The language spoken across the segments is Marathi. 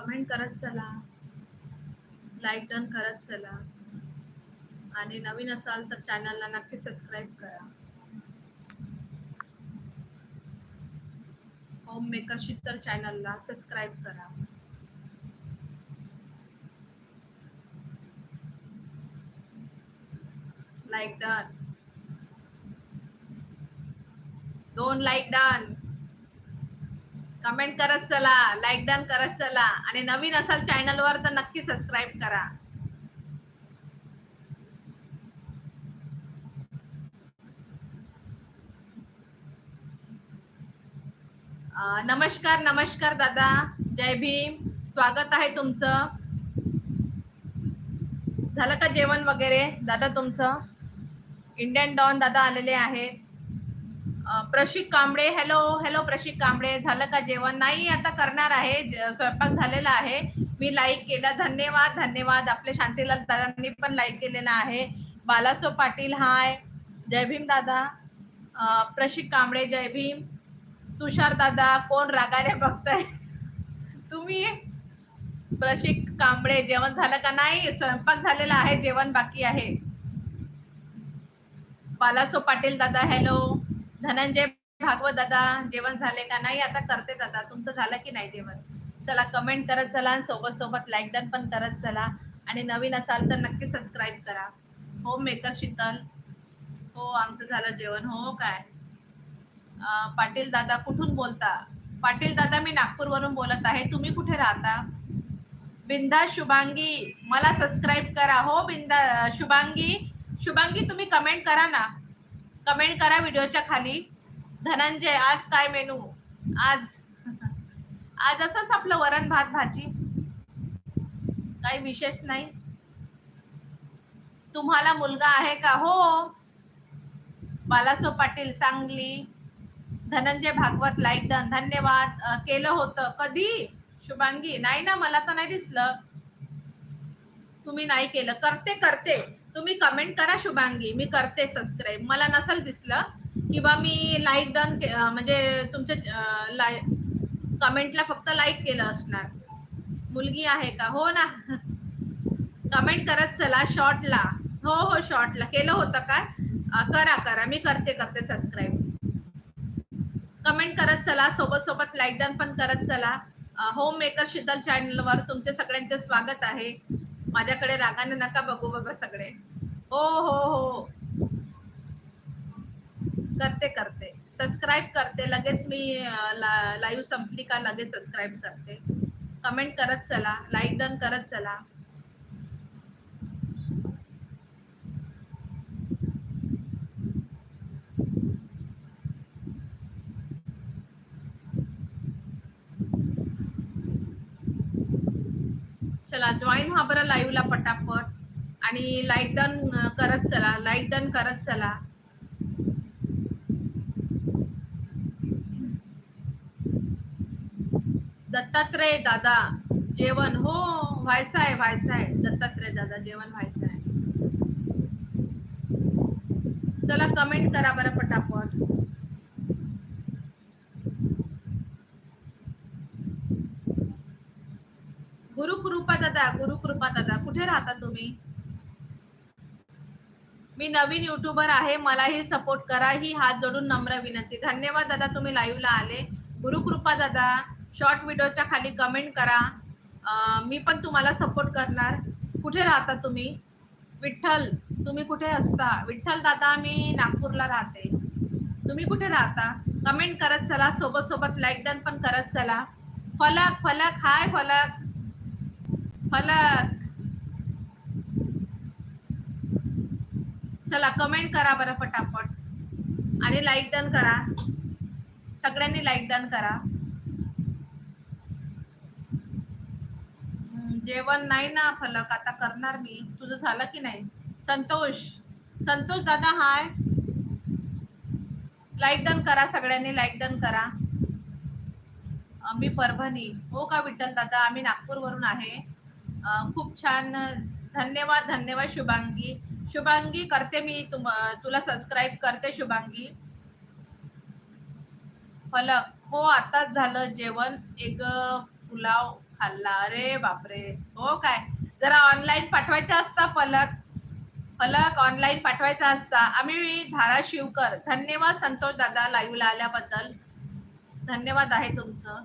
कमेंट करत चला. लाईक डन करत चला. आणि नवीन असाल तर चॅनलला नक्की सबस्क्राईब करा. होम मेकर शीतल चॅनलला सबस्क्राईब करा. लाईक डन दोन लाईक डन कमेंट करत चला लाईक डन करत चला. आणि नवीन असाल चॅनलवर तर नक्की सबस्क्राईब करा. नमस्कार नमस्कार दादा. जय भीम. स्वागत आहे तुमचं. झालं का जेवण वगैरे? दादा तुमचं? इंडियन डॉन दादा आलेले आहेत. प्रशिक कांबळे हॅलो हॅलो प्रशिक कांबळे झालं का जेवण? नाही आता करणार आहे ज- स्वयंपाक झालेला आहे. मी लाईक केला धन्यवाद धन्यवाद. आपले शांतीलाल दादांनी पण लाईक केलेला आहे. बालासो पाटील हाय. जय भीम दादा. प्रशिक कांबळे जय भीम. तुषार दादा कोण रागाने बघताय? तुम्ही. प्रशिक कांबळे जेवण झालं का? नाही स्वयंपाक झालेला आहे जेवण बाकी आहे. बालासो पाटील दादा हॅलो. धनंजय भागवत दादा जेवण झाले का नाही? आता करते दादा. तुमचं झालं की नाही जेवण? चला कमेंट करत चला आणि सोबत सोबत लाईक डन पण करत चला. आणि नवीन असाल तर नक्की सबस्क्राईब करा. हो मेकर शीतल. हो आमचं झालं जेवण. हो, हो काय? पाटील दादा कुठून बोलता? पाटील दादा मी नागपूरवरून बोलत आहे. तुम्ही कुठे राहता? बिंदा शुभांगी मला सबस्क्राईब करा. हो बिंदा शुभांगी. शुभांगी तुम्ही कमेंट करा ना. कमेंट करा व्हिडिओच्या खाली. धनंजय आज काय मेनू? आज. आज असंच आपलं वरण भात भाजी. काही विशेष नाही. तुम्हाला मुलगा आहे का? हो. बालासो पाटील सांगली. धनंजय भागवत लाईक डन धन्यवाद. केलं होतं. कधी? शुभांगी. नाही ना मला तर नाही दिसलं. तुम्ही नाही केलं. करते करते. तुम्ही कमेंट करा शुभांगी. मी करते सबस्क्राईब मला नसेल दिसलं किंवा मी लाईक डन म्हणजे तुमच्या लाय कमेंटला फक्त लाईक केलं असणार. मुलगी आहे का? हो ना. कमेंट करत चला शॉर्टला हो हो शॉर्टला केलं होतं का? करा करा. मी करते करते सबस्क्राईब कमेंट करत चला सोबत सोबत लाईक डन पण करत चला. होम मेकर शीतल चॅनलवर तुमचे सगळ्यांचे स्वागत आहे. माझ्याकडे रागाने नका बघू बाबा सगळे. हो हो हो. करते करते. सबस्क्राईब करते. लगेच मी लाईव्ह संपली का लगेच सबस्क्राईब करते. कमेंट करत चला. लाईक डन करत चला. चला जॉईन व्हा बरं लाईव्हला पटापट. आणि लाईक डन करत चला. लाईक डन करत चला. दत्तात्रय दादा जेवण. हो व्हायचं आहे व्हायचं आहे दत्तात्रय दादा जेवण व्हायचं आहे चला कमेंट करा बरं पटापट. गुरुकृपा दादा गुरुकृपा दादा कुठे राहता तुम्ही? मी नवीन युट्यूबर आहे मलाही सपोर्ट करा ही हात जोडून नम्र विनंती. धन्यवाद दादा तुम्ही लाईव्हला आले. गुरुकृपा दादा शॉर्ट व्हिडिओच्या खाली कमेंट करा. आ, मी पण तुम्हाला सपोर्ट करणार. कुठे राहता तुम्ही? विठ्ठल तुम्ही कुठे असता? विठ्ठल दादा मी नागपूरला राहते. तुम्ही कुठे राहता? कमेंट करत चला सोबत सोबत लाईक डन पण करत चला. फलक फलक हाय फलक. फलक. चला कमेंट करा बरं पटापट आणि लाईक डन करा. सगळ्यांनी लाईक डन करा. जेवण नाही ना फलक आता करणार मी. तुझं झालं की नाही? संतोष. संतोष दादा हाय लाईक डन करा सगळ्यांनी लाईक डन करा. मी परभणी. हो का विठ्ठल दादा? आम्ही नागपूरवरून आहे. खूप छान धन्यवाद धन्यवाद शुभांगी. शुभांगी करते मी तुम तुला सबस्क्राईब करते शुभांगी. फलक हो आताच झालं जेवण. एक पुलाव खाल्ला. अरे बापरे! हो काय? जरा ऑनलाईन पाठवायचा असता फलक. फलक ऑनलाईन पाठवायचा असता. आम्ही धाराशिवकर. धन्यवाद संतोष दादा लाईव्हला आल्याबद्दल. धन्यवाद आहे तुमचं.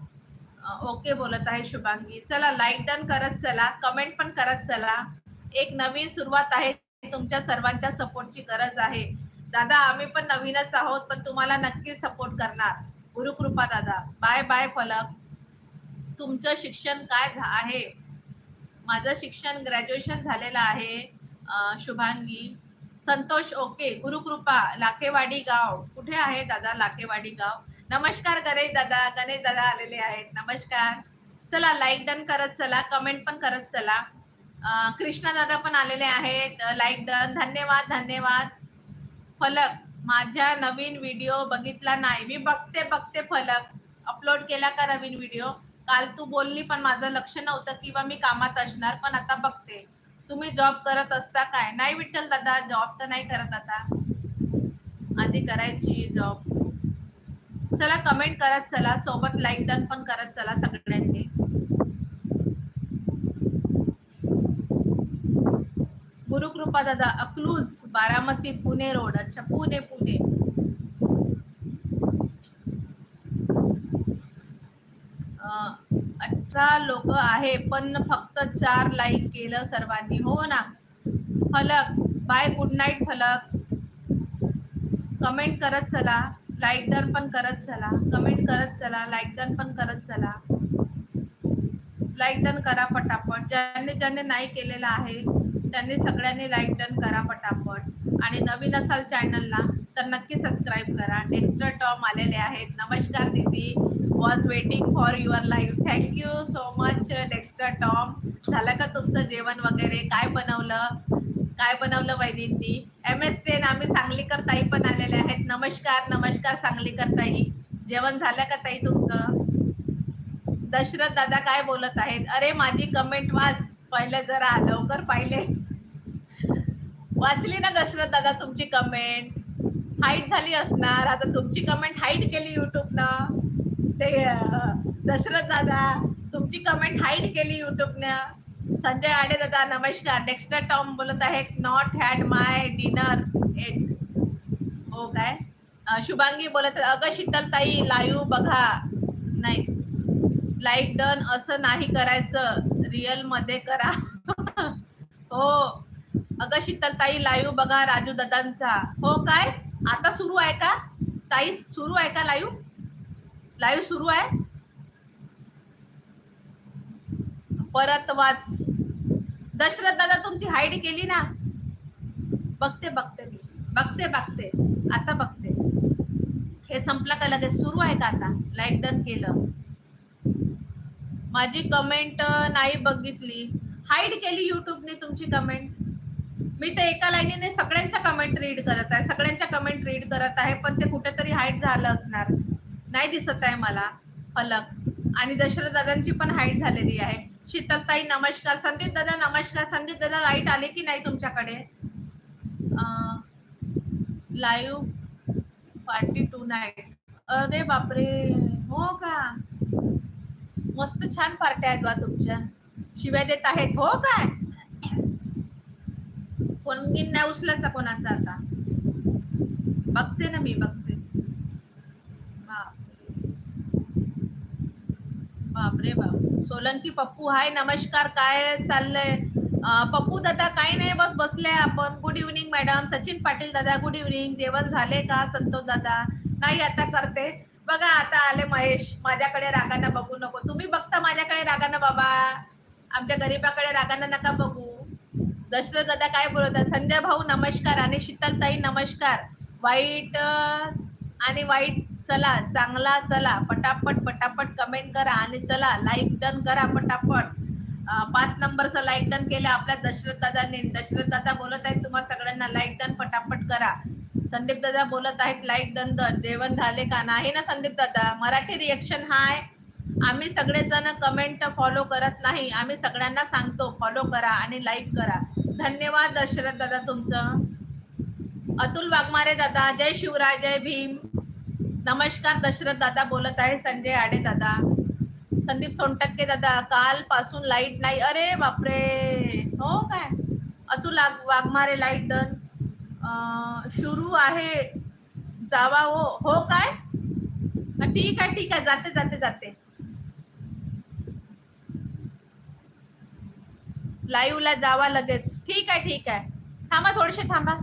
ओके बोलत आहे शुभांगी. चला लाईक डन करत चला कमेंट पण करत चला. एक नवीन सुरुवात आहे तुमच्या सर्वांच्या सपोर्टची गरज आहे. दादा आम्ही पण नवीनच आहोत पण तुम्हाला नक्की सपोर्ट करणार. गुरुकृपा दादा. बाय बाय फलक. तुमचं शिक्षण काय झा- आहे? माझं शिक्षण ग्रॅज्युएशन झालेलं आहे शुभांगी. संतोष ओके. गुरुकृपा लाखेवाडी गाव. कुठे आहे दादा लाखेवाडी गाव? नमस्कार गणेश दादा गणेश दादा आलेले आहेत. नमस्कार. चला लाईक डन करत चला कमेंट पण करत चला. कृष्णा दादा पण आलेले आहेत. लाईक डन धन्यवाद धन्यवाद. फलक माझ्या नवीन व्हिडिओ बघितला नाही. मी बघते बघते फलक. अपलोड केला का नवीन व्हिडिओ काल तू बोलली पण माझं लक्ष नव्हतं किंवा मी कामात असणार पण आता बघते. तुम्ही जॉब करत असता काय? नाही विठ्ठल दादा जॉब तर नाही करत आता. आधी करायची जॉब चला कमेंट करत चला. सोबत लाईक डन पण करत चला सगळ्यांनी. गुरुकृपा दादा अकलूज बारामती पुणे रोड अच्छा पुणे पुणे. अठरा लोक आहे पण फक्त चार लाईक केलं सर्वांनी. हो ना? Falak. Bye good night Falak. Comment करत चला. लाईक डन पण करत चला कमेंट करत चला लाईक डन पण करत चला. लाईक डन करा पटापट. ज्यांनी ज्यांनी नाही केलेलं आहे त्यांनी सगळ्यांनी लाईक डन करा पटापट. आणि नवीन असाल चॅनलला तर नक्की सबस्क्राईब करा. टेक्स्टर टॉम आलेले आहेत. नमस्कार दीदी. Was waiting for your live thank you so much Dexter Tom झालं का तुमचं जेवण वगैरे? काय बनवलं? काय बनवलं वहिनींनी? एम एस टेन आम्ही सांगलीकर ताई पण आलेले आहेत. नमस्कार नमस्कार सांगलीकर ताई. जेवण झालं का ताई तुमचं? दशरथ दादा काय बोलत आहेत? अरे माझी कमेंट वाच. पहिले जरा लवकर पाहिले. वाचली ना दशरथ दादा तुमची कमेंट हाईट झाली असणार. आता तुमची कमेंट हाईट केली युट्यूबनं ते दशरथ दादा तुमची कमेंट हाईट केली युट्यूबनं संजय आडे दादा नमस्कार. डेक्स्टर टॉम बोलत आहे not had my dinner yet हो काय? शुभांगी बोलत अगं शीतलताई लाईव्ह बघा. नाही. लाईक डन असं नाही करायचं. रिअलमध्ये करा. हो. अगं शीतलताई लाईव्ह बघा राजू दादांचा. हो काय? आता सुरू आहे का? ताई सुरू आहे का लाईव्ह लाईव्ह सुरू आहे? परत वाच. दशरथ दादा तुमची हाईट केली ना? बघते बघते मी. बघते बघते. आता बघते. हे संपलं का लगेच? सुरू आहे का आता? लाइट डन केलं. माझी कमेंट नाही बघितली. हाईड केली युट्यूबने तुमची कमेंट मी तर एका लाईनीने सगळ्यांच्या कमेंट रीड करत आहे. सगळ्यांच्या कमेंट रीड करत आहे पण ते कुठेतरी हाईट झालं असणार. नाही दिसत आहे मला. फलक. आणि दशरथ दादांची पण हाईट झालेली आहे. शीतलताई नमस्कार. संदीप दादा नमस्कार. संदीप दादा लाइट आले की नाही तुमच्याकडे? लाईव्ह पार्टी टू नाईट अरे बापरे. हो का? मस्त छान पार्ट्या आहेत बा तुमच्या. शिव्या देत आहेत. हो काय कोणगीन नाही उचलायचा कोणाचा आता? बघते ना मी बघते बापरे. बापरे बाप. सोलंकी पप्पू हाय नमस्कार काय चाललंय? पप्पू दादा काही नाही बस बसले आपण. Good evening madam Sachin Patil दादा गुड इव्हनिंग जेवण झाले का संतोष दादा? नाही आता करते. बघा आता आले महेश. माझ्याकडे रागानं बघू नको. तुम्ही बघता माझ्याकडे रागानं बाबा. आमच्या गरीबाकडे रागानं नका बघू. दशरथ दादा काय बोलत आहे संजय भाऊ नमस्कार. आणि शीतलताई नमस्कार. वाईट आणि वाईट चला चांगला चला. पटापट पटापट कमेंट करा आणि चला लाईक डन करा पटापट. पाच नंबरचं लाईक डन केलं आपल्या दशरथ दादाने. दशरथ दादा बोलत आहेत तुम्हाला सगळ्यांना लाईक डन पटापट करा. संदीप दादा बोलत आहेत लाईक डन दन जेवण झाले का नाही ना संदीप दादा? Marathi reaction hi. आम्ही सगळेजण कमेंट फॉलो करत नाही. आम्ही सगळ्यांना सांगतो फॉलो करा आणि लाईक करा. धन्यवाद दशरथ दादा तुमचं. अतुल वाघमारे दादा जय शिवराय जय भीम. नमस्कार दशरथ दादा बोलत आहे संजय आडे दादा. संदीप सोनटक्के दादा काल पासून लाइट नाही. अरे बापरे हो काय? अतुल वाघमारे लाइट डन सुरू आहे. जावा हो हो काय? ठीक आहे ठीक आहे. जाते जाते जाते. लाईव्हला जावा लगेच. ठीक आहे ठीक आहे. थांबा थोडेसे थांबा.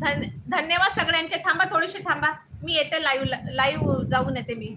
धन धन्यवाद सगळ्यांचे. थांबा थोडीशी थांबा. मी येते लाईव्ह लाईव्ह जाऊन येते मी.